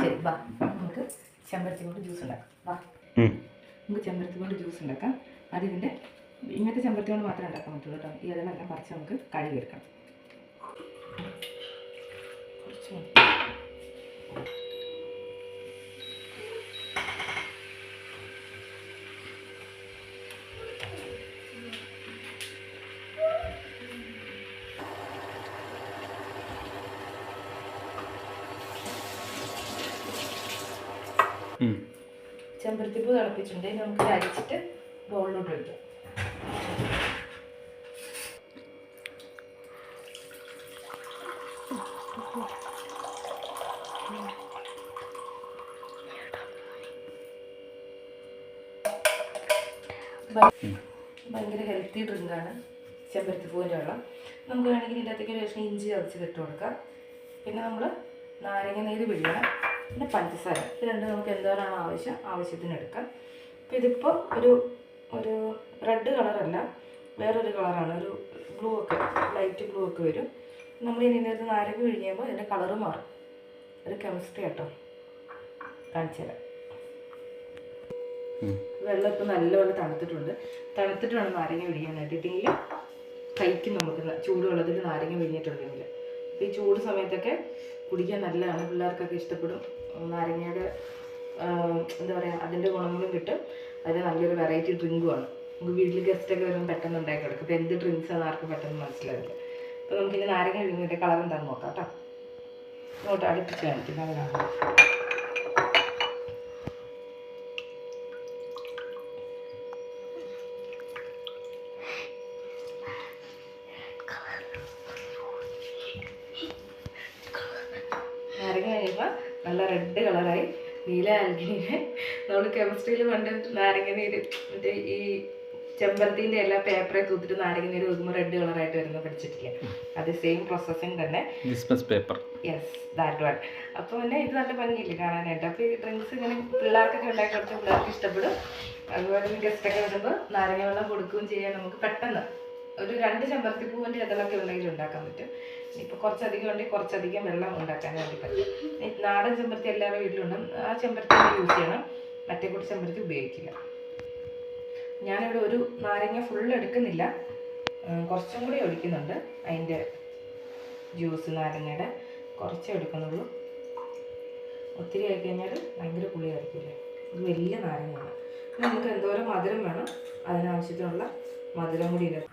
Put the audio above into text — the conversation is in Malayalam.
ശരി വാ. നമുക്ക് ചെമ്പരത്തി കൊണ്ട് ജ്യൂസ് ഉണ്ടാക്കാം. വാ. നമുക്ക് ചെമ്പരത്തി കൊണ്ട് ജ്യൂസ് ഉണ്ടാക്കാം. അത് ഇതിന്റെ ഇങ്ങനത്തെ ചെമ്പരത്തി കൊണ്ട് മാത്രമേ ഉണ്ടാക്കാൻ പറ്റുള്ളൂ കേട്ടോ. ഈ ഇലകളെല്ലാം പറിച്ച് നമുക്ക് കഴുകി എടുക്കണം. കുറച്ച് ചെമ്പരത്തിപ്പൂ തിളപ്പിച്ചിട്ടുണ്ട്. ഇനി നമുക്ക് അരിച്ചിട്ട് ബൗളിലോട്ട് ഒഴിക്കാം ഭയ- ഭയങ്കര ഹെൽത്തി ഡ്രിങ്കാണ് ചെമ്പരത്തി പൂവിന്റെ വെള്ളം. നമുക്ക് വേണമെങ്കിൽ ഇതിന്റെ അകത്തേക്ക് ഒരു കഷ്ണം ഇഞ്ചി ചതച്ച് ഇട്ട് കൊടുക്കാം. പിന്നെ നമ്മൾ നാരങ്ങ നീര് പിഴിയണം. പിന്നെ പഞ്ചസാര. ഇത് രണ്ടും നമുക്ക് എന്തോരാണ് ആവശ്യം ആവശ്യത്തിന് എടുക്കാം അപ്പോൾ ഇതിപ്പോൾ ഒരു ഒരു റെഡ് കളറല്ല വേറൊരു കളറാണ് ഒരു ബ്ലൂ ഒക്കെ ലൈറ്റ് ബ്ലൂ ഒക്കെ വരും. നമ്മൾ ഇനി ഇതിനകത്ത് നാരങ്ങ പിഴിഞ്ഞുമ്പോൾ ഇതിന്റെ കളറ് മാറും. ഒരു കെമിസ്ട്രി കേട്ടോ കാണിച്ചു തരാം. വെള്ളം ഇപ്പം നല്ലപോലെ തണുത്തിട്ടുണ്ട്. തണുത്തിട്ട് വേണം നാരങ്ങ പിഴിയാനായിട്ട് ഇല്ലെങ്കിൽ കഴിക്കും നമുക്ക് ചൂടുവെള്ളത്തിൽ നാരങ്ങ പിഴിഞ്ഞിട്ടുണ്ടെങ്കിൽ. അപ്പോൾ ഈ ചൂട് സമയത്തൊക്കെ കുടിക്കാൻ നല്ലതാണ്. പിള്ളേർക്കൊക്കെ ഇഷ്ടപ്പെടും. നാരങ്ങയുടെ എന്താ പറയുക അതിന്റെ ഗുണങ്ങളും കിട്ടും. അത് നല്ലൊരു വെറൈറ്റി ഡ്രിങ്കുമാണ് നമുക്ക് വീട്ടിൽ ഗസ്റ്റൊക്കെ വരുമ്പോൾ പെട്ടെന്ന് ഉണ്ടാക്കി കൊടുക്കും. അപ്പോൾ എന്ത് ആണ് ആർക്കും പെട്ടെന്ന് മനസ്സിലാവില്ല അപ്പോൾ നമുക്കിനി നാരങ്ങ പിഴിഞ്ഞിട്ട് കളർ എന്താണെന്ന് നോക്കാം കേട്ടോ. ഇങ്ങോട്ട് അടുപ്പിച്ച് കാണിക്കും. അതാണ് നാരങ്ങ കഴിയുമ്പോൾ നല്ല റെഡ് കളറായി നീല ആൽഗിനെ നമ്മൾ കെമിസ്ട്രിയിൽ പണ്ട് നാരങ്ങ നീര് മറ്റേ ഈ ചെമ്പരത്തിന്റെ എല്ലാ പേപ്പറെ തൂത്തിട്ട് നാരങ്ങ നീര് വെക്കുമ്പോൾ റെഡ് കളറായിട്ട് വരുന്ന പഠിച്ചിട്ടില്ല? അത് സെയിം പ്രോസസ്സിങ് തന്നെ. പേപ്പർ യെസ് ദാറ്റ് വൺ അപ്പോൾ പിന്നെ ഇത് നല്ല ഭംഗിയില്ലേ കാണാനായിട്ട്. അപ്പോൾ ഈ ഡ്രിങ്ക്സ് ഇങ്ങനെ പിള്ളേർക്കൊക്കെ ഉണ്ടാക്കി കുറച്ച് പിള്ളേർക്ക് ഇഷ്ടപ്പെടും. അതുപോലെ ഗസ്റ്റൊക്കെ വരുമ്പോൾ നാരങ്ങ വെള്ളം കൊടുക്കുകയും ചെയ്യാൻ നമുക്ക് പെട്ടെന്ന്. ഒരു രണ്ട് ചെമ്പരത്തി പൂവിന്റെ ഇതളൊക്കെ ഉണ്ടെങ്കിൽ ഉണ്ടാക്കാൻ പറ്റും. ഇപ്പോൾ കുറച്ചധികം ഉണ്ടെങ്കിൽ കുറച്ചധികം വെള്ളം ഉണ്ടാക്കാൻ വേണ്ടി പറ്റും. നാടൻ ചെമ്പരത്തി എല്ലാവരുടെ വീട്ടിലുണ്ട്. ആ ചെമ്പരത്തി യൂസ് ചെയ്യണം. മറ്റേ കൂടി ചെമ്പരത്തി ഉപയോഗിക്കില്ല. ഞാനിവിടെ ഒരു നാരങ്ങ ഫുൾ എടുക്കുന്നില്ല. കുറച്ചും കൂടി ഒഴിക്കുന്നുണ്ട് അതിന്റെ ജ്യൂസ് നാരങ്ങയുടെ. കുറച്ചേ എടുക്കുന്നുള്ളൂ. ഒത്തിരി ആയി കഴിഞ്ഞാൽ ഭയങ്കര പുളിയായിരിക്കില്ലേ ഇത് വലിയ നാരങ്ങയാണ്. നമുക്ക് എന്തോരം മധുരം വേണം? അതിനാവശ്യത്തിനുള്ള മധുരം കൂടി ഇല്ല